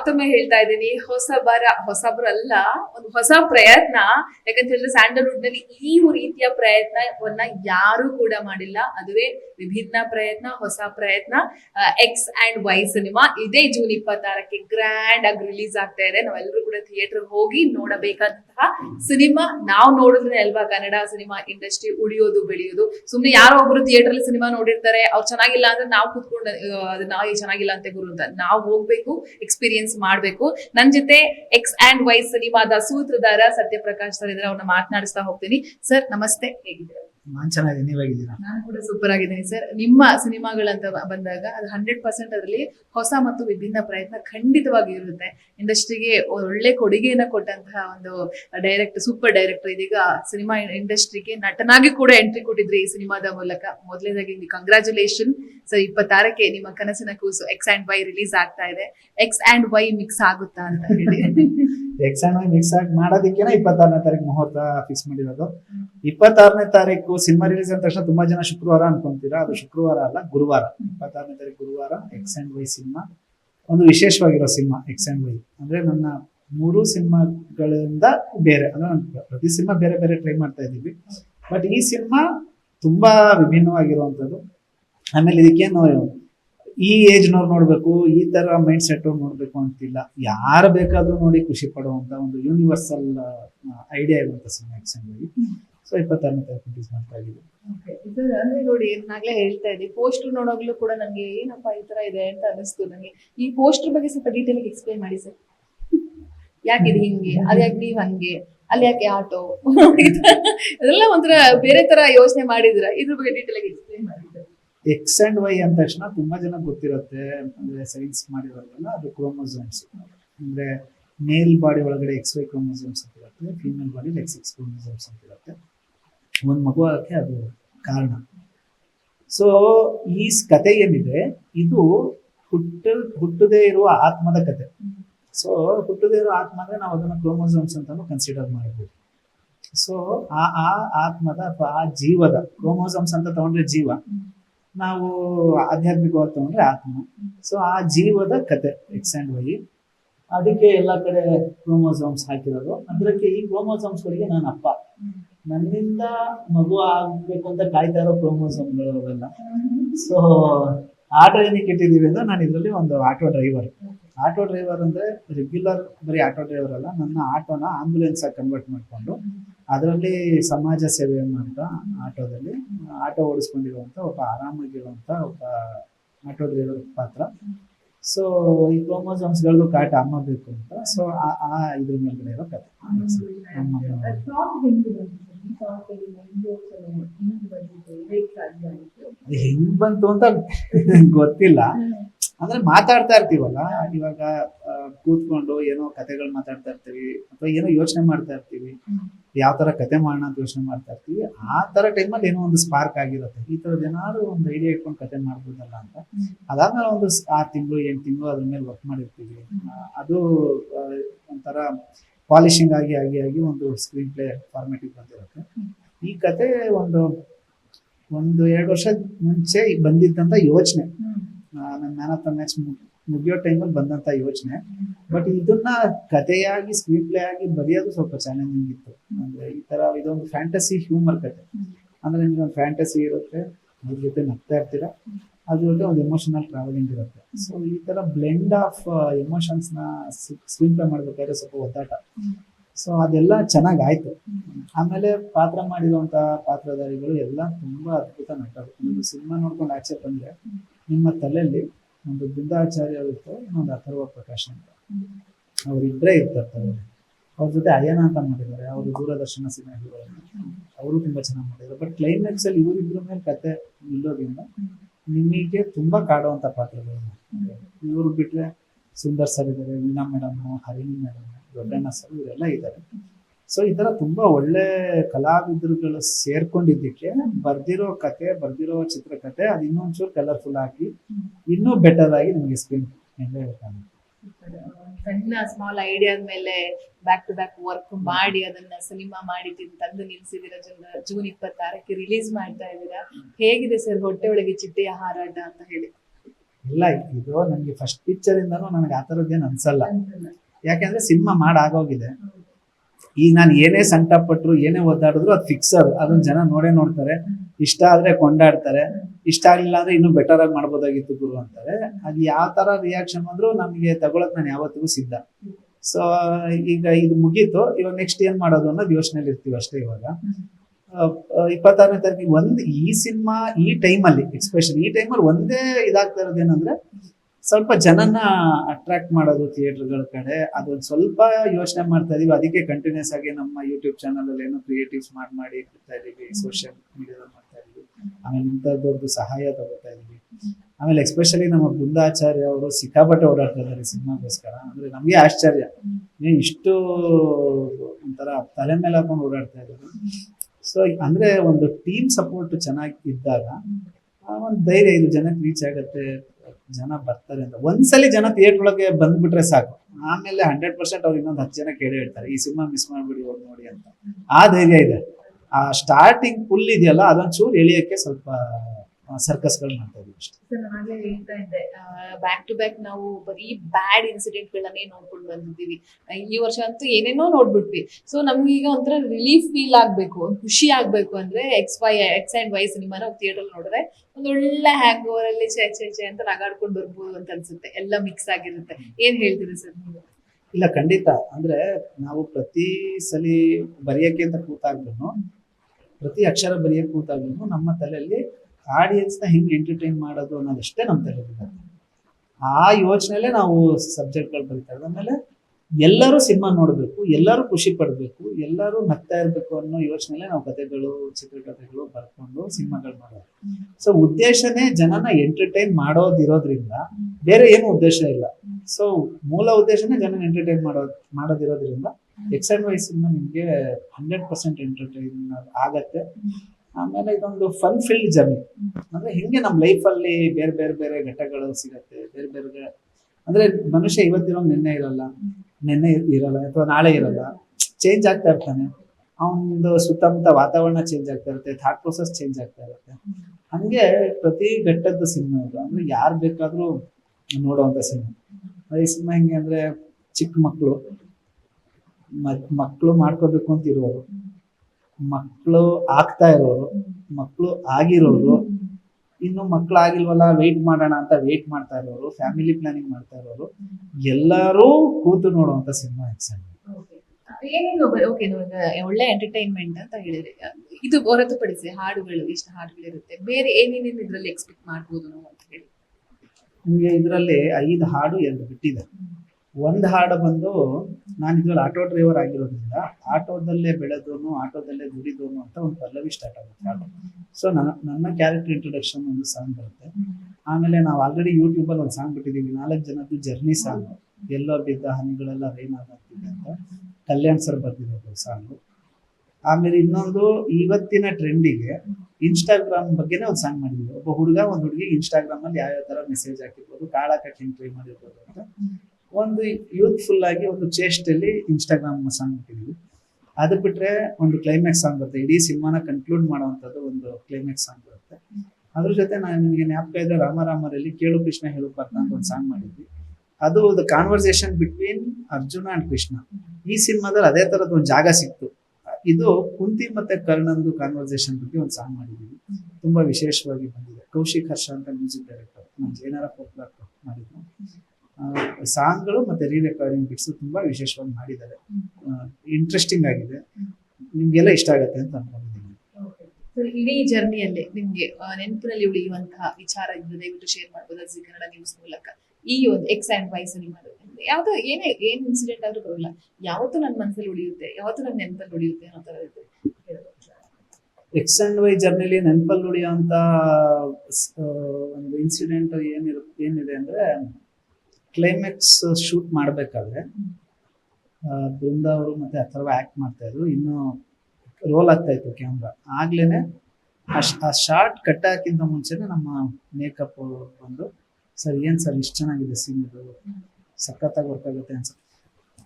ಮತ್ತೊಮ್ಮೆ ಹೇಳ್ತಾ ಇದ್ದೀನಿ ಹೊಸ ಬರ ಹೊಸಬ್ರಲ್ಲ ಒಂದು ಹೊಸ ಪ್ರಯತ್ನ. ಯಾಕಂತ ಹೇಳಿದ್ರೆ ಸ್ಯಾಂಡಲ್ವುಡ್ನಲ್ಲಿ ಈ ರೀತಿಯ ಪ್ರಯತ್ನವನ್ನ ಯಾರು ಕೂಡ ಮಾಡಿಲ್ಲ. ಅದುವೇ ವಿಭಿನ್ನ ಪ್ರಯತ್ನ ಹೊಸ ಪ್ರಯತ್ನ. ಎಕ್ಸ್ ಅಂಡ್ ವೈ ಸಿನಿಮಾ ಇದೇ ಜೂನ್ ಇಪ್ಪತ್ತಾರಕ್ಕೆ ಗ್ರ್ಯಾಂಡ್ ಆಗಿ ರಿಲೀಸ್ ಆಗ್ತಾ ಇದೆ. ನಾವೆಲ್ಲರೂ ಕೂಡ ಥಿಯೇಟರ್ ಹೋಗಿ ನೋಡಬೇಕಾದಂತಹ ಸಿನಿಮಾ. ನಾವು ನೋಡಿದ್ರೆ ಅಲ್ವಾ ಕನ್ನಡ ಸಿನಿಮಾ ಇಂಡಸ್ಟ್ರಿ ಉಳಿಯೋದು ಬೆಳೆಯೋದು. ಸುಮ್ಮನೆ ಯಾರೋ ಒಬ್ರು ಥಿಯೇಟರ್ ಅಲ್ಲಿ ಸಿನಿಮಾ ನೋಡಿರ್ತಾರೆ ಅವ್ರು ಚೆನ್ನಾಗಿಲ್ಲ ಅಂದ್ರೆ ನಾವು ಕುತ್ಕೊಂಡು ಅದನ್ನ "ಏ, ಚೆನ್ನಾಗಿಲ್ಲ ಅಂತ ಗುರು ಅಂತ. ನಾವು ಹೋಗ್ಬೇಕು ಎಕ್ಸ್ಪೀರಿಯನ್ಸ್ ಮಾಡ್ಬೇಕು. ನನ್ನ ಜೊತೆ ಎಕ್ಸ್ ಅಂಡ್ ವೈ ಸಿನಿಮಾದ ಸೂತ್ರಧಾರ ಸತ್ಯಪ್ರಕಾಶ್ ಸರ್ ಇದ್ರೆ ಅವ್ರನ್ನ ಮಾತನಾಡಿಸ್ತಾ ಹೋಗ್ತೀನಿ. ಸರ್, ನಮಸ್ತೆ, ಹೇಗಿದ್ದೀರಾ? ನಾನ್ ಚೆನ್ನಾಗಿದ್ದೀನಿ ನೀವು ಹೇಗಿದ್ದೀರಾ? ನಾನು ಕೂಡ ಸೂಪರ್ ಆಗಿದ್ದೀನಿ ಸರ್. ನಿಮ್ಮ ಸಿನಿಮಾಗಳಂತ ಬಂದಾಗ ಅದು ಹಂಡ್ರೆಡ್ ಪರ್ಸೆಂಟ್ ಅದರಲ್ಲಿ ಹೊಸ ಮತ್ತು ವಿಭಿನ್ನ ಪ್ರಯತ್ನ ಖಂಡಿತವಾಗಿ ಇರುತ್ತೆ. ಇಂಡಸ್ಟ್ರಿಗೆ ಒಳ್ಳೆ ಕೊಡುಗೆಯನ್ನ ಕೊಟ್ಟಂತಹ ಒಂದು ಡೈರೆಕ್ಟ್ ಸೂಪರ್ ಡೈರೆಕ್ಟರ್ ಇದೀಗ ಸಿನಿಮಾ ಇಂಡಸ್ಟ್ರಿಗೆ ನಟನಾಗಿ ಕೂಡ ಎಂಟ್ರಿ ಕೊಟ್ಟಿದ್ರಿ ಈ ಸಿನಿಮಾದ ಮೂಲಕ. ಮೊದಲನೇದಾಗಿ ಕಂಗ್ರಾಚುಲೇಷನ್ ಸರ್ ಇಪ್ಪತ್ತಾರಕ್ಕೆ ನಿಮ್ಮ ಕನಸಿನ ಕೂಸು ಎಕ್ಸ್ ಅಂಡ್ ವೈ ರಿಲೀಸ್ ಆಗ್ತಾ ಇದೆ. ಎಕ್ಸ್ ಅಂಡ್ ವೈ ಮಿಕ್ಸ್ ಆಗುತ್ತಾ ಅಂತ ಹೇಳಿ. ವೈ ಮಿಕ್ಸ್ ಆಗಿ ಮಾಡೋದಕ್ಕೆ ಇಪ್ಪತ್ತಾರನೇ ತಾರೀಕು ಮುಹೂರ್ತ ಫಿಕ್ಸ್ ಮಾಡಿರೋದು. ಇಪ್ಪತ್ತಾರನೇ ತಾರೀಕು ಸಿನಿಮಾ ರಿಲೀಸ್ ಆದ ತಕ್ಷಣ ತುಂಬಾ ಜನ ಶುಕ್ರವಾರ ಅನ್ಕೊಂತೀರಾ? ಅದು ಶುಕ್ರವಾರ ಅಲ್ಲ, ಗುರುವಾರ. ಇಪ್ಪತ್ತಾರನೇ ತಾರೀಕು ಗುರುವಾರ ಎಕ್ಸ್ ಅಂಡ್ ವೈ ಸಿನಿಮಾ. ಒಂದು ವಿಶೇಷವಾಗಿರೋ ಸಿನಿಮಾ ಎಕ್ಸ್ ಅಂಡ್ ವೈ ಅಂದ್ರೆ ನನ್ನ ಮೂರು ಸಿನಿಮಾಗಳಿಂದ ಬೇರೆ, ಅಂದ್ರೆ ಪ್ರತಿ ಸಿನಿಮಾ ಬೇರೆ ಬೇರೆ ಟ್ರೈ ಮಾಡ್ತಾ ಇದ್ದೀವಿ. ಬಟ್ ಈ ಸಿನಿಮಾ ತುಂಬಾ ವಿಭಿನ್ನವಾಗಿರುವಂಥದ್ದು. ಆಮೇಲೆ ಇದಕ್ಕೇನು, ಈ ಏಜ್ನವ್ರು ನೋಡಬೇಕು, ಈ ತರ ಮೈಂಡ್ ಸೆಟ್ ನೋಡಬೇಕು ಅಂತಿಲ್ಲ. ಯಾರು ಬೇಕಾದರೂ ನೋಡಿ ಖುಷಿ ಪಡುವಂತ ಒಂದು ಯೂನಿವರ್ಸಲ್ ಐಡಿಯಾ ಇರುವಂತ ಸಿನಿಮಾ ಎಕ್ಸಾಂಪಲ್ ಸೊ ಇಪ್ಪತ್ತಾರನೇ ತಾರೀಕು ರಿಲೀಸ್ ಮಾಡ್ತಾ ಇದ್ದೀವಿ ಇದು ಅಂದ್ರೆ ನೋಡಿ ನಾಗ್ಲೇ ಹೇಳ್ತಾ ಇದ್ದೀವಿ ಪೋಸ್ಟರ್ ನೋಡೋಗ್ಲೂ ಕೂಡ ನಂಗೆ ಏನಪ್ಪ ಈ ತರ ಇದೆ ಅಂತ ಅನಿಸ್ತು ನಂಗೆ. ಈ ಪೋಸ್ಟರ್ ಬಗ್ಗೆ ಸ್ವಲ್ಪ ಡೀಟೇಲ್ ಆಗಿ ಎಕ್ಸ್ಪ್ಲೈನ್ ಮಾಡಿ ಸರ್. ಯಾಕೆ ಇದು ಹಿಂಗೆ? ಅದ್ಯಾಕೆ ನೀವ್ ಹಂಗೆ? ಅಲ್ಲಿ ಯಾಕೆ ಆಟೋ ಅದೆಲ್ಲ ಒಂಥರ ಬೇರೆ ತರ ಯೋಚನೆ ಮಾಡಿದ್ರ ಇದ್ರ ಬಗ್ಗೆ ಡೀಟೇಲ್ ಆಗಿ ಎಕ್ಸ್ಪ್ಲೈನ್ ಮಾಡಿದ್ರೆ ಎಕ್ಸ್ ಅಂಡ್ ವೈ ಅಂದ ತಕ್ಷಣ ತುಂಬಾ ಜನ ಗೊತ್ತಿರುತ್ತೆ ಅಂದ್ರೆ ಸೈನ್ಸ್ ಮಾಡಿರೋದ್ರಲ್ಲ ಅದು ಕ್ರೋಮೋಸೋಮ್ಸ್ ಅಂದ್ರೆ ಮೇಲ್ ಬಾಡಿ ಒಳಗಡೆ ಎಕ್ಸ್ ವೈ ಕ್ರೋಮೋಸೋಮ್ಸ್ ಅಂತ ಇರುತ್ತೆ female body X X chromosomes ಅಂತ ಇರುತ್ತೆ. ಒಂದು ಮಗು ಆಗಕ್ಕೆ ಅದು ಕಾರಣ. ಸೊ ಈ ಕತೆ ಏನಿದೆ, ಇದು ಹುಟ್ಟ ಹುಟ್ಟದೇ ಇರುವ ಆತ್ಮದ ಕತೆ. ಸೊ ಹುಟ್ಟದೇ ಇರುವ ಆತ್ಮ ಅಂದ್ರೆ ನಾವು ಅದನ್ನ ಕ್ರೋಮೋಸೋಮ್ಸ್ ಅಂತಾನು ಕನ್ಸಿಡರ್ ಮಾಡಬಹುದು ಸೊ ಆ ಆ ಆತ್ಮದ ಅಥವಾ ಆ ಜೀವದ, ಕ್ರೋಮೋಸೋಮ್ಸ್ ಅಂತ ತಗೊಂಡ್ರೆ ಜೀವ. ನಾವು ಆಧ್ಯಾತ್ಮಿಕವಾಗಿ ತಗೊಂಡ್ರೆ ಆತ್ಮ. ಸೊ ಆ ಜೀವದ ಕತೆ ಎಕ್ಸ್ ಅಂಡ್ ವೈ ಅದಕ್ಕೆ ಎಲ್ಲ ಕಡೆ ಕ್ರೋಮೋಸೋಮ್ಸ್ ಹಾಕಿರೋದು. ಅದಕ್ಕೆ ಈ ಕ್ರೋಮೋಸೋಮ್ಸ್ ಗಳಿಗೆ ನಾನು ಅಪ್ಪ. ನನ್ನಿಂದ ಮಗು ಆಗ್ಬೇಕು ಅಂತ ಕಾಯ್ತಾ ಇರೋ ಕ್ರೋಮೋಸೋಮ್ಗಳು ಅವೆಲ್ಲ ಸೊ ಆಟೋ ಏನಕ್ಕೆ ಇಟ್ಟಿದ್ದೀವಿ ಅಂದ್ರೆ ನಾನು ಇದರಲ್ಲಿ ಒಂದು ಆಟೋ ಡ್ರೈವರ್ ಆಟೋ ಡ್ರೈವರ್ ಅಂದ್ರೆ ರೆಗ್ಯುಲರ್ ಬರೀ ಆಟೋ ಡ್ರೈವರ್ ಅಲ್ಲ ನನ್ನ ಆಟೋನ ಆಂಬ್ಯುಲೆನ್ಸ್ ಆಗಿ ಕನ್ವರ್ಟ್ ಮಾಡಿಕೊಂಡು ಅದರಲ್ಲಿ ಸಮಾಜ ಸೇವೆ ಮಾಡ್ತಾ ಆಟೋದಲ್ಲಿ ಆಟೋ ಓಡಿಸ್ಕೊಂಡಿರುವಂತ ಒಬ್ಬ ಆರಾಮಾಗಿರುವಂತ ಒಬ್ಬ ಆಟೋ ಡ್ರೈವರ್ ಪಾತ್ರ. ಸೊ ಈ ಕ್ರೋಮೋಸೋಮ್ಸ್ಗಳದ್ದು ಕಾಟ ಅಮ್ಮ ಬೇಕು ಅಂತ. ಸೊ ಆ ಇದ್ರ ಮೇಲ್ಗಡೆ ಇರೋ ಕತೆ. ನಮ್ಮ ಹೆಂಗ್ ಬಂತು ಅಂತ ಗೊತ್ತಿಲ್ಲ. ಅಂದ್ರೆ ಮಾತಾಡ್ತಾ ಇರ್ತೀವಲ್ಲ, ಇವಾಗ ಕೂತ್ಕೊಂಡು ಏನೋ ಕತೆಗಳು ಮಾತಾಡ್ತಾ ಇರ್ತೀವಿ, ಅಥವಾ ಏನೋ ಯೋಚನೆ ಮಾಡ್ತಾ ಇರ್ತೀವಿ. ಯಾವ ತರ ಕತೆ ಮಾಡೋಣ ಅಂತ ಯೋಚನೆ ಮಾಡ್ತಾ ಇರ್ತೀವಿ. ಆ ತರ ಟೈಮಲ್ಲಿ ಏನೋ ಒಂದು ಸ್ಪಾರ್ಕ್ ಆಗಿರುತ್ತೆ. ಈ ತರದ್ ಏನಾದ್ರು ಒಂದು ಐಡಿಯಾ ಇಟ್ಕೊಂಡು ಕತೆ ಮಾಡ್ಬೋದಲ್ಲ ಅಂತ. ಅದಾದ್ಮೇಲೆ ಒಂದು ಆರು ತಿಂಗಳು, ಎಂಟು ತಿಂಗಳು ಅದ್ರ ಮೇಲೆ ವರ್ಕ್ ಮಾಡಿರ್ತೀವಿ. ಅದು ಒಂಥರ ಪಾಲಿಶಿಂಗ್ ಆಗಿ ಆಗಿ ಆಗಿ ಒಂದು ಸ್ಕ್ರೀನ್ ಪ್ಲೇ ಫಾರ್ಮೆಟಿಗೆ ಬಂದಿರುತ್ತೆ. ಈ ಕತೆ ಒಂದು ಒಂದು ಎರಡು ವರ್ಷ ಮುಂಚೆ ಬಂದಿದ್ದಂತ ಯೋಚನೆ. ನನ್ನ ಮ್ಯಾನ್ ಆಫ್ ದ ಮ್ಯಾಚ್ ಮುಗಿಯೋ ಟೈಮಲ್ಲಿ ಬಂದಂತ ಯೋಚನೆ. ಬಟ್ ಇದನ್ನ ಕಥೆಯಾಗಿ ಸ್ಕ್ರೀನ್ ಪ್ಲೇ ಆಗಿ ಬರೆಯೋದು ಸ್ವಲ್ಪ ಚಾಲೆಂಜಿಂಗ್ ಇತ್ತು. ಅಂದ್ರೆ ಈ ತರ ಇದೊಂದು ಫ್ಯಾಂಟಸಿ ಹ್ಯೂಮರ್ ಕತೆ. ಅಂದ್ರೆ ನಿಮಗೆ ಒಂದು ಫ್ಯಾಂಟಸಿ ಇರುತ್ತೆ ಅದ್ರ ಜೊತೆ ನಗ್ತಾ ಇರ್ತೀರಾ. ಅದ್ರ ಜೊತೆ ಒಂದು ಎಮೋಷನಲ್ ಟ್ರಾವೆಲಿಂಗ್ ಇರುತ್ತೆ. ಸೊ ಈ ತರ ಬ್ಲೆಂಡ್ ಆಫ್ ಎಮೋಷನ್ಸ್ನ ಸ್ಕ್ರೀನ್ ಪ್ಲೇ ಮಾಡ್ಬೇಕಾದ್ರೆ ಸ್ವಲ್ಪ ಒದ್ದಾಟ. ಸೊ ಅದೆಲ್ಲ ಚೆನ್ನಾಗ್ ಆಯ್ತು. ಆಮೇಲೆ ಪಾತ್ರ ಮಾಡಿರುವಂತ ಪಾತ್ರಧಾರಿಗಳು ಎಲ್ಲ ತುಂಬಾ ಅದ್ಭುತ ನಟರು ಒಂದು ಸಿನಿಮಾ ನೋಡ್ಕೊಂಡು ಆಚೆ ಬಂದ್ರೆ ನಿಮ್ಮ ತಲೆಯಲ್ಲಿ ಒಂದು ಬೃಂದಾಚಾರ್ಯ ಇರುತ್ತೆ, ಇನ್ನೊಂದು ಅಥರ್ವ ಪ್ರಕಾಶ್ ಅಂತ. ಅವರಿಬ್ಬರೇ ಇರ್ತಾರೆ ಅವ್ರ ಜೊತೆ ಅಯ್ಯನ ಅಂತ ಮಾಡಿದ್ದಾರೆ. ಅವರು ದೂರದರ್ಶನ ಸಿನಿಮಾ ಅವರು ತುಂಬಾ ಚೆನ್ನಾಗಿ ಮಾಡಿದ್ದಾರೆ. ಬಟ್ ಕ್ಲೈಮ್ಯಾಕ್ಸ್ ಅಲ್ಲಿ ಇವರಿಬ್ಬರ ಮೇಲೆ ಕತೆ ನಿಲ್ಲೋದ್ರಿಂದ ನಿಮಗೆ ತುಂಬಾ ಕಾಡುವಂತ ಪಾತ್ರಗಳು ಇವರು ಬಿಟ್ರೆ ಸುಂದರ್ ಸರ್ ಇದ್ದಾರೆ Veena madam Harini madam Doddanna sir ಇವರೆಲ್ಲ ಇದ್ದಾರೆ. ಸೊ ಈ ತರ ತುಂಬಾ ಒಳ್ಳೆ ಕಲಾವಿದರುಗಳು ಸೇರ್ಕೊಂಡಿದ್ದಕ್ಕೆ ಬರ್ದಿರೋ ಕತೆ, ಬರ್ದಿರೋ ಚಿತ್ರಕತೆ ಅದು ಇನ್ನೊಂಚೂರು ಕಲರ್ಫುಲ್ ಆಗಿ, ಇನ್ನೂ ಬೆಟರ್ ಆಗಿ ನಿಮಗೆ ಸ್ಕ್ರೀನ್ ಮೇಲೆ ಸಣ್ಣ ಸ್ಮಾಲ್ ಐಡಿಯಾದ ಮೇಲೆ ಬ್ಯಾಕ್ ಟು ಬ್ಯಾಕ್ ವರ್ಕ್ ಮಾಡಿ ಅದನ್ನ ಸಿನಿಮಾ ಮಾಡಿ ತಂದು ನಿಲ್ಸಿದೀರ ಜೂನ್ ಜೂನ್ ಇಪ್ಪತ್ತಾರಕ್ಕೆ ರಿಲೀಸ್ ಮಾಡ್ತಾ ಇದ್ದೀರಾ? ಹೇಗಿದೆ ಸರ್ ಹೊಟ್ಟೆ ಒಳಗೆ ಚಿಟ್ಟೆಯ ಹಾರಾಟ ಅಂತ ಹೇಳಿ? ಇಲ್ಲ ಇದು ನನಗೆ ಫಸ್ಟ್ ಪಿಕ್ಚರ್ ಇಂದಾನು ನನಗೆ ಆ ಥರದ್ದೇನು ಅನ್ಸಲ್ಲ. ಯಾಕೆಂದ್ರೆ ಸಿನಿಮಾ ಮಾಡಾಗೋಗಿದೆ. ಈಗ ನಾನು ಏನೇ ಸಂಕಟ ಪಟ್ರು ಏನೇ ಒದ್ದಾಡಿದ್ರು ಅದು ಫಿಕ್ಸರ್ ಅದನ್ನ ಜನ ನೋಡೇ ನೋಡ್ತಾರೆ. ಇಷ್ಟ ಆದ್ರೆ ಕೊಂಡಾಡ್ತಾರೆ. ಇಷ್ಟ ಆಗ್ಲಿಲ್ಲ ಅಂದ್ರೆ ಇನ್ನೂ ಬೆಟರ್ ಆಗಿ ಮಾಡ್ಬೋದಾಗಿತ್ತು ಗುರು ಅಂತಾರೆ. ಅದು ಯಾವ ತರ ರಿಯಾಕ್ಷನ್ ಬಂದ್ರು ನಮಗೆ ತಗೊಳಕ್ ನಾನು ಯಾವತ್ತಿಗೂ ಸಿದ್ಧ. ಸೊ ಈಗ ಇದು ಮುಗೀತು. ಇವಾಗ ನೆಕ್ಸ್ಟ್ ಏನ್ ಮಾಡೋದು ಅನ್ನೋದು ಯೋಚನೆಯಲ್ಲಿ ಇರ್ತೀವಿ ಅಷ್ಟೇ ಇವಾಗ. ಇಪ್ಪತ್ತಾರನೇ ತಾರೀಕಿಗೆ ಒಂದ್ ಈ ಸಿನಿಮಾ ಈ ಟೈಮಲ್ಲಿ ಎಕ್ಸ್ಪೆಷಲಿ ಈ ಟೈಮಲ್ಲಿ ಒಂದೇ ಇದಾಗ್ತಾ ಇರೋದು ಏನಂದ್ರೆ ಸ್ವಲ್ಪ ಜನನ ಅಟ್ರಾಕ್ಟ್ ಮಾಡೋದು ಥಿಯೇಟರ್ಗಳ ಕಡೆ. ಅದೊಂದು ಸ್ವಲ್ಪ ಯೋಚನೆ ಮಾಡ್ತಾ ಇದೀವಿ. ಅದಕ್ಕೆ ಕಂಟಿನ್ಯೂಸ್ ಆಗಿ ನಮ್ಮ ಯೂಟ್ಯೂಬ್ ಚಾನಲ್ ಅಲ್ಲಿ ಏನೋ ಕ್ರಿಯೇಟಿವ್ಸ್ ಮಾಡಿ ಮಾಡಿ ಇದೀವಿ ಸೋಷಿಯಲ್ ಮೀಡಿಯಾದಲ್ಲಿ ಆಮೇಲೆ ಇಂಥದ್ದೊಂದು ಸಹಾಯ ತಗೋತಾ ಇದ್ದೀವಿ ಆಮೇಲೆ ಎಸ್ಪೆಷಲಿ ನಮ್ಮ ಬೃಂದಾಚಾರ್ಯ ಅವರು ಸಿಕ್ಕಾಪಟ್ಟೆ ಓಡಾಡ್ತಾ ಇದ್ದಾರೆ ಸಿನಿಮಾಗೋಸ್ಕರ. ಅಂದ್ರೆ ನಮಗೆ ಆಶ್ಚರ್ಯ. ಇಷ್ಟು ಒಂಥರ ತಲೆ ಮೇಲೆ ಹಾಕೊಂಡು ಓಡಾಡ್ತಾ ಇದ್ದಾರೆ. ಸೊ ಅಂದ್ರೆ ಒಂದು ಟೀಮ್ ಸಪೋರ್ಟ್ ಚೆನ್ನಾಗಿ ಇದ್ದಾಗ ಒಂದು ಧೈರ್ಯ ಇದು ಜನಕ್ಕೆ ರೀಚ್ ಆಗುತ್ತೆ, ಜನ ಬರ್ತಾರೆ ಅಂತ. ಒಂದ್ಸಲಿ ಜನ ಥಿಯೇಟರ್ ಒಳಗೆ ಬಂದ್ಬಿಟ್ರೆ ಸಾಕು. ಆಮೇಲೆ ಹಂಡ್ರೆಡ್ ಪರ್ಸೆಂಟ್ ಅವ್ರು ಇನ್ನೊಂದು ಹತ್ತು ಜನ ಕೇಳಿ ಹೇಳ್ತಾರೆ, ಈ ಸಿನಿಮಾ ಮಿಸ್ ಮಾಡ್ಬಿಡಿ, ಹೋಗಿ ನೋಡಿ ಅಂತ. ಆ ಧೈರ್ಯ ಇದೆ. ಆ ಸ್ಟಾರ್ಟಿಂಗ್ ಫುಲ್ ಇದೆಯಲ್ಲ ಅದೊಂಚೂರು ಎಳಿಯಕ್ಕೆ ಸ್ವಲ್ಪ ಸರ್ಕಸ್ಗಳು ಮಾಡ್ತಾ ಇದ್ದೀವಿ ಅಷ್ಟೇ. ಸರ್ ನಾನಾಗ್ಲೇ ಹೇಳ್ತಾ ಇದ್ದೆ. ಬ್ಯಾಕ್ ಟು ಬ್ಯಾಕ್ ನಾವು ಬರೀ ಬ್ಯಾಡ್ ಇನ್ಸಿಡೆಂಟ್ ಗಳನ್ನೇ ನೋಡ್ಕೊಂಡು ಬಂದಿದ್ದೀವಿ. ಈ ವರ್ಷ ಅಂತೂ ಏನೇನೋ ನೋಡ್ಬಿಟ್ವಿ. ಸೊ ನಮ್ಗೀಗ ಒಂಥರ ರಿಲೀಫ್ ಫೀಲ್ ಆಗ್ಬೇಕು ಒಂದ್ ಖುಷಿ ಆಗ್ಬೇಕು ಅಂದ್ರೆ X Y X and Y ಸಿನಿಮಾನ ಥಿಯೇಟರ್ ನೋಡಿದ್ರೆ ಒಂದ್ ಒಳ್ಳೆ ಹ್ಯಾಂಗ್ ಓವರ್ ಅಲ್ಲಿ ಚೆ ಚೆ ಚೆ ಅಂತ ನಗಾಡ್ಕೊಂಡು ಬರ್ಬೋದು ಅಂತ ಅನ್ಸುತ್ತೆ. ಎಲ್ಲ ಮಿಕ್ಸ್ ಆಗಿರುತ್ತೆ. ಏನ್ ಹೇಳ್ತೀರಿ ಸರ್ ನೀವು? ಇಲ್ಲ ಖಂಡಿತ. ಅಂದ್ರೆ ನಾವು ಪ್ರತಿ ಸಲಿ ಬರೆಯಕ್ಕೆ ಅಂತ ಕೂತಾಗ್ಲೂ ಪ್ರತಿ ಅಕ್ಷರ ಬರೆಯ ಕೂತಾಗೂ ನಮ್ಮ ತಲೆಯಲ್ಲಿ ಆಡಿಯನ್ಸ್ನ ಹೆಂಗೆ ಎಂಟರ್ಟೈನ್ ಮಾಡೋದು ಅನ್ನೋದಷ್ಟೇ ನಮ್ಮ ತಲೆಯಲ್ಲಿ ಆ ಯೋಚನೆಯಲ್ಲೇ ನಾವು ಸಬ್ಜೆಕ್ಟ್ಗಳು ಬರೀತಾ ಆಮೇಲೆ ಎಲ್ಲರೂ ಸಿನಿಮಾ ನೋಡಬೇಕು, ಎಲ್ಲರೂ ಖುಷಿ ಪಡಬೇಕು, ಎಲ್ಲರೂ ನಗ್ತಾ ಇರಬೇಕು ಅನ್ನೋ ಯೋಚನೆಯಲ್ಲೇ ನಾವು ಕಥೆಗಳು, ಚಿತ್ರಕಥೆಗಳು ಬರ್ಕೊಂಡು ಸಿನಿಮಾಗಳು ಮಾಡೋದು. ಸೊ ಉದ್ದೇಶನೇ ಜನನ ಎಂಟರ್ಟೈನ್ ಮಾಡೋದಿರೋದ್ರಿಂದ ಬೇರೆ ಏನು ಉದ್ದೇಶ ಇಲ್ಲ. ಸೊ ಮೂಲ ಉದ್ದೇಶನೇ ಜನನ ಎಂಟರ್ಟೈನ್ ಮಾಡೋದು ಮಾಡೋದಿರೋದ್ರಿಂದ ಎಕ್ಸ್ ಅಂಡ್ ವೈ ಇಂದ ನಿಮಗೆ ಹಂಡ್ರೆಡ್ ಪರ್ಸೆಂಟ್ ಎಂಟರ್ಟೈನ್ ಆಗತ್ತೆ. ಆಮೇಲೆ ಇದೊಂದು ಫನ್ ಫಿಲ್ಡ್ ಜರ್ನಿ ಅಂದ್ರೆ ಹಿಂಗೆ ನಮ್ಮ ಲೈಫಲ್ಲಿ ಬೇರೆ ಬೇರೆ ಬೇರೆ ಘಟ್ಟಗಳು ಸಿಗತ್ತೆ ಬೇರೆ ಬೇರೆ ಅಂದ್ರೆ ಮನುಷ್ಯ ಇವತ್ತಿರೋ ನಿನ್ನೆ ಇರಲ್ಲ ನಿನ್ನೆ ಇರಲ್ಲ ಅಥವಾ ನಾಳೆ ಇರಲ್ಲ. ಚೇಂಜ್ ಆಗ್ತಾ ಇರ್ತಾನೆ. ಅವನದು ಸುತ್ತಮುತ್ತ ವಾತಾವರಣ ಚೇಂಜ್ ಆಗ್ತಾ ಇರುತ್ತೆ ಥಾಟ್ ಪ್ರೊಸೆಸ್ ಚೇಂಜ್ ಆಗ್ತಾ ಇರುತ್ತೆ. ಹಂಗೆ ಪ್ರತಿ ಘಟ್ಟದ ಸಿನಿಮಾ ಇದು. ಅಂದ್ರೆ ಯಾರು ಬೇಕಾದ್ರೂ ನೋಡುವಂತ ಸಿನಿಮಾ ಈ ಸಿನಿಮಾ ಹೆಂಗೆ ಅಂದ್ರೆ ಚಿಕ್ಕ ಮಕ್ಕಳು ಮಕ್ಕಳು ಮಾಡ್ಕೋಬೇಕು ಅಂತ ಇರೋರು. ಮಕ್ಕಳು ಆಗ್ತಾ ಇರೋರು. ಮಕ್ಕಳು ಆಗಿರೋರು. ಇನ್ನು ಮಕ್ಕಳು ಆಗಿಲ್ವಲ್ಲ ವೆಯ್ಟ್ ಮಾಡೋಣ ಅಂತ ವೆಯ್ಟ್ ಮಾಡ್ತಾ ಇರೋರು ಫ್ಯಾಮಿಲಿ ಪ್ಲಾನಿಂಗ್ ಮಾಡ್ತಾ ಇರೋರು. ಎಲ್ಲರೂ ಕೂತು ನೋಡುವಂತ ಸಿನಿಮಾ ಏನೇನು ಓಕೆ. ಒಳ್ಳೆ ಎಂಟರ್ಟೈನ್ಮೆಂಟ್ ಅಂತ ಹೇಳಿದ್ರೆ ಇದು ಹೊರತುಪಡಿಸಿ ಹಾಡುಗಳು ಇಷ್ಟು ಹಾಡುಗಳಿರುತ್ತೆ. ಬೇರೆ ಏನೇನೇನು ಇದರಲ್ಲಿ ಎಕ್ಸ್ಪೆಕ್ಟ್ ಮಾಡ್ಬೋದು ನಾವು ಅಂತ ಹೇಳಿ. ನಿಮಗೆ ಇದರಲ್ಲಿ ಐದು ಹಾಡು ಎರಡು ಬಿಟ್ಟಿದೆ. ಒಂದು ಹಾಡು ಬಂದು ನಾನು ಇದ್ರಲ್ಲಿ ಆಟೋ ಡ್ರೈವರ್ ಆಗಿರೋದ್ರಿಂದ ಆಟೋದಲ್ಲೇ ಬೆಳೆದೋನು, ಆಟೋದಲ್ಲೇ ದುಡಿದೋನು ಅಂತ ಒಂದು ಪಲ್ಲವಿ ಸ್ಟಾರ್ಟ್ ಆಗುತ್ತೆ ಹಾಡು. ಸೊ ನನ್ನ ನನ್ನ ಕ್ಯಾರೆಕ್ಟರ್ ಇಂಟ್ರೊಡಕ್ಷನ್ ಒಂದು ಸಾಂಗ್ ಬರುತ್ತೆ. ಆಮೇಲೆ ನಾವು ಆಲ್ರೆಡಿ ಯೂಟ್ಯೂಬಲ್ಲಿ ಒಂದು ಸಾಂಗ್ ಬಿಟ್ಟಿದ್ದೀವಿ ನಾಲ್ಕು ಜನದ್ದು ಜರ್ನಿ ಸಾಂಗ್ ಎಲ್ಲೋ ಬಿದ್ದ ಹನಿಗಳೆಲ್ಲ ರೈನ್ ಆಗ್ತಿದೆ ಅಂತ ಕಲ್ಯಾಣ್ ಸರ್ ಬರ್ತಿರೋದು ಸಾಂಗು ಆಮೇಲೆ ಇನ್ನೊಂದು ಇವತ್ತಿನ ಟ್ರೆಂಡಿಗೆ ಇನ್ಸ್ಟಾಗ್ರಾಮ್ ಬಗ್ಗೆನೇ ಒಂದು ಸಾಂಗ್ ಮಾಡಿದ್ವಿ. ಒಬ್ಬ ಹುಡುಗ ಒಂದು ಹುಡುಗಿ ಇನ್ಸ್ಟಾಗ್ರಾಮ್ ಅಲ್ಲಿ ಯಾವ್ಯಾವ ತರ ಮೆಸೇಜ್ ಹಾಕಿರ್ಬೋದು ಕಾಳ ಕಟ್ಟಿಂಗ್ ಟ್ರೈ ಮಾಡಿರ್ಬೋದು ಅಂತ. ಒಂದು ಯೂತ್ಫುಲ್ ಆಗಿ ಒಂದು ಚೇಷ್ಟಲ್ಲಿ ಇನ್ಸ್ಟಾಗ್ರಾಮ್ ಸಾಂಗ್ ಬಿಟ್ಟಿದ್ದೀವಿ ಅದು ಬಿಟ್ರೆ ಒಂದು ಕ್ಲೈಮ್ಯಾಕ್ಸ್ ಸಾಂಗ್ ಬರುತ್ತೆ. ಇಡೀ ಸಿನಿಮಾನ ಕನ್ಕ್ಲೂಡ್ ಮಾಡುವಂಥದ್ದು ಒಂದು ಕ್ಲೈಮ್ಯಾಕ್ಸ್ ಸಾಂಗ್ ಬರುತ್ತೆ. ಅದ್ರ ಜೊತೆ ನಾನು ನಿಮಗೆ ಜ್ಞಾಪಕ ಇದ್ರೆ ರಾಮರಾಮರಲ್ಲಿ ಕೇಳು ಕೃಷ್ಣ ಹೇಳು ಪಾರ್ಥ ಅಂತ ಒಂದು ಸಾಂಗ್ ಮಾಡಿದ್ವಿ. ಅದು ಒಂದು conversation between Arjuna and Krishna. ಈ ಸಿನಿಮಾದಲ್ಲಿ ಅದೇ ಥರದ ಒಂದು ಜಾಗ ಸಿಕ್ತು. ಇದು ಕುಂತಿ ಮತ್ತೆ ಕರ್ಣಂದು ಕಾನ್ವರ್ಸೇಷನ್ ಬಗ್ಗೆ ಒಂದು ಸಾಂಗ್ ಮಾಡಿದ್ದೀವಿ ತುಂಬಾ ವಿಶೇಷವಾಗಿ ಬಂದಿದೆ. ಕೌಶಿಕ್ ಹರ್ಷ ಅಂತ ಮ್ಯೂಸಿಕ್ ಡೈರೆಕ್ಟರ್ ನಮ್ಮ ಜೈನರ ಮಾಡಿದ್ರು ಸಾಂಗ್ಗಳು ಮತ್ತೆ ರೀ ರೆಕಾರ್ಡಿಂಗ್ ಬಿಟ್ಸ್ ತುಂಬಾ ವಿಶೇಷವಾಗಿ ಮಾಡಿದ್ದಾರೆ. ಇಂಟ್ರೆಸ್ಟಿಂಗ್ ಆಗಿದೆ. ನಿಮ್ಗೆಲ್ಲ ಇಷ್ಟ ಆಗುತ್ತೆ ಅಂತ ಅನ್ಕೊಂಡಿದ್ದೀನಿ. ಇಡೀ ಜರ್ನಿಯಲ್ಲಿ ನಿಮ್ಗೆ ನೆನಪಿನಲ್ಲಿ ಉಳಿಯುವಂತಹ ವಿಚಾರ ಇದ್ದು ದಯವಿಟ್ಟು ಶೇರ್ ಮಾಡ್ಬೋದು? ಜಿ ಕನ್ನಡ ನ್ಯೂಸ್ ಮೂಲಕ. ಈ ಒಂದು ಎಕ್ಸ್ ಆ್ಯಂಡ್ ವೈಸ್ ನಿಮ್ಮದು ಯಾವ್ದು ಏನೇ ಏನು ಇನ್ಸಿಡೆಂಟ್ ಆದ್ರೂ ಬರೋಲ್ಲ ಯಾವತ್ತು ನನ್ನ ಮನಸ್ಸಲ್ಲಿ ಉಳಿಯುತ್ತೆ ಯಾವತ್ತು ನನ್ನ ನೆನಪಲ್ಲಿ ಉಳಿಯುತ್ತೆ ಅನ್ನೋ ತರ ಇದೆ ಎಕ್ಸ್ ಅಂಡ್ ವೈ ಜರ್ನಿಲಿ ನೆನಪಲ್ಲಿ ಉಳಿಯುವಂತ ಸ್- ಒಂದು ಇನ್ಸಿಡೆಂಟ್ ಏನಿರುತ್ತೆ ಏನಿದೆ ಅಂದ್ರೆ ಕ್ಲೈಮ್ಯಾಕ್ಸ್ ಶೂಟ್ ಮಾಡಬೇಕಾದ್ರೆ ಬೃಂದ ಅವರು ಮತ್ತೆ ಅಥರ್ವ ಆಕ್ಟ್ ಮಾಡ್ತಾ ಇದ್ರು. ಇನ್ನು ರೋಲ್ ಆಗ್ತಾ ಇತ್ತು ಕ್ಯಾಮ್ರಾ ಆಗ್ಲೇನೆ ಆ- ಆ ಶಾರ್ಟ್ ಕಟ್ ಹಾಕಿಂತ ಮುಂಚೆನೆ ನಮ್ಮ ಮೇಕಪ್ ಬಂದು, ಸರ್, ಏನು ಸರ್, ಇಷ್ಟು ಚೆನ್ನಾಗಿದೆ ಸೀನ್ ಇದು? ಸಖತ್ತಾಗಿ ವರ್ಕ್ ಆಗುತ್ತೆ ಅನ್ಸುತ್ತೆ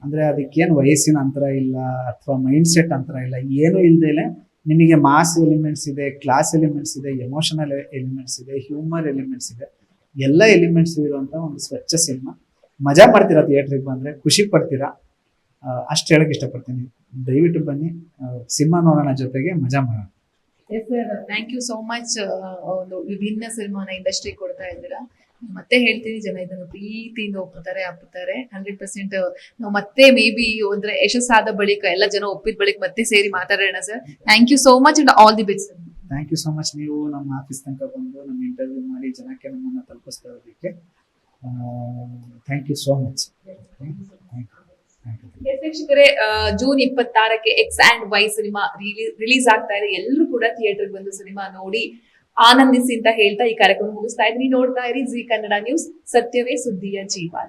ಅಂದ್ರೆ ಅದಕ್ಕೇನು ವಯಸ್ಸಿನ ಅಂತರ ಇಲ್ಲ, ಅಥವಾ ಮೈಂಡ್ ಸೆಟ್ ಅಂತರ ಇಲ್ಲ, ಏನು ಇಲ್ಲದೇ ನಿಮಗೆ ಮಾಸ್ ಎಲಿಮೆಂಟ್ಸ್ ಇದೆ ಕ್ಲಾಸ್ ಎಲಿಮೆಂಟ್ಸ್ ಇದೆ ಎಮೋಷನಲ್ ಎಲಿಮೆಂಟ್ಸ್ ಇದೆ ಹ್ಯೂಮರ್ ಎಲಿಮೆಂಟ್ಸ್ ಇದೆ. ಎಲ್ಲ ಎಲಿಮೆಂಟ್ಸ್ ಇರುವಂತ ಒಂದು ಸ್ವಚ್ಛ ಸಿನಿಮಾ ಮಜಾ ಮಾಡ್ತೀರಾ ಥಿಯೇಟ್ರಿಗೆ ಬಂದ್ರೆ? ಖುಷಿ ಪಡ್ತೀರಾ? ಅಷ್ಟು ಹೇಳಕ್ ಇಷ್ಟಪಡ್ತೀನಿ. ದಯವಿಟ್ಟು ಬನ್ನಿ. ಸಿನಿಮಾ ನೋಡೋಣ ಜೊತೆಗೆ ಮಜಾ ಮಾಡೋಣ. Yes thank you so much ಒಂದು ವಿಭಿನ್ನ ಸಿನಿಮಾನ ಇಂಡಸ್ಟ್ರಿ ಕೊಡ್ತಾ ಇದ್ದೀರಾ. ಮತ್ತೆ ಹೇಳ್ತೀನಿ, ಜನ ಇದನ್ನು ಪ್ರೀತಿಯಿಂದ ಒಪ್ಪುತ್ತಾರೆ ಅಪ್ಪುತ್ತಾರೆ ಹಂಡ್ರೆಡ್ ಪರ್ಸೆಂಟ್ ನಾವು ಮತ್ತೆ ಮೇ ಬಿ ಅಂದ್ರೆ ಯಶಸ್ಸಾದ ಬಳಿಕ, ಎಲ್ಲ ಜನ ಒಪ್ಪಿದ ಬಳಿಕ ಮತ್ತೆ ಸೇರಿ ಮಾತಾಡೋಣ sir thank you so much and all the best thank you so much ನೀವು ನಮ್ಮ ಆಫೀಸ್ ತನಕ ಬಂದು ನಮ್ಮ ಇಂಟರ್ವ್ಯೂ ಮಾಡಿ ಜನಕ್ಕೆ ನಮ್ಮನ್ನು ತಲುಪಿಸ್ತಾ ಇರೋದಕ್ಕೆ ಥ್ಯಾಂಕ್ ಯು ಸೋ ಮಚ್ ಆ, June ಇಪ್ಪತ್ತಾರಕ್ಕೆ X and Y cinema release ಆಗ್ತಾ ಇದೆ. ಎಲ್ಲರೂ ಕೂಡ ಥಿಯೇಟರ್ ಬಂದು ಸಿನಿಮಾ ನೋಡಿ ಆನಂದಿಸಿ ಅಂತ ಹೇಳ್ತಾ ಈ ಕಾರ್ಯಕ್ರಮ ಮುಗಿಸ್ತಾ ಇದ್ದೀನಿ. ನೋಡ್ತಾ ಇರಿ ಜಿ ಕನ್ನಡ ನ್ಯೂಸ್ ಸತ್ಯವೇ ಸುದ್ದಿಯ ಜೀವಾಳ.